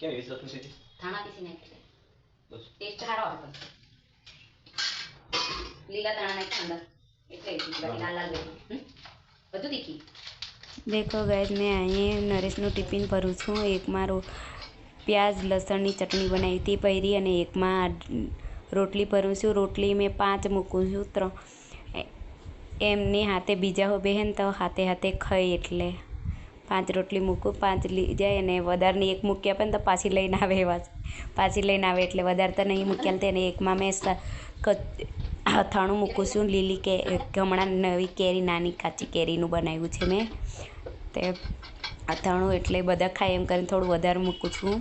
કેમ એવી ચટણી સીધી ધાણા પીસી નાખી બસ ટેસ્ટ સારો આવે લીલા ધાણા નાખ્યા અંદર એટલે લાલ લાલ? બધું તીખી દેખો ગાય મેં અહીં નરેશનું ટિફિન ભરું છું એકમાં રો પ્યાજ લસણની ચટણી બનાવી હતી પહેરી અને એકમાં રોટલી ભરું છું રોટલી મેં પાંચ મૂકું છું ત્રણ એમની હાથે બીજા હો બહેન તો હાથે હાથે ખાઈ એટલે પાંચ રોટલી મૂકું, પાંચ લઈ જાય અને વધારની એક મૂકી આપે ને તો પાછી લઈને આવે એવા પાછી લઈને આવે એટલે વધારે તો નહીં મૂક્યા તેને એકમાં મેં અથાણું મૂકું છું, લીલી કે હમણાં નવી કેરી, નાની કાચી કેરીનું બનાવ્યું છે મેં. તે અથાણું એટલે બધા ખાય એમ કરીને થોડું વધારે મૂકું છું.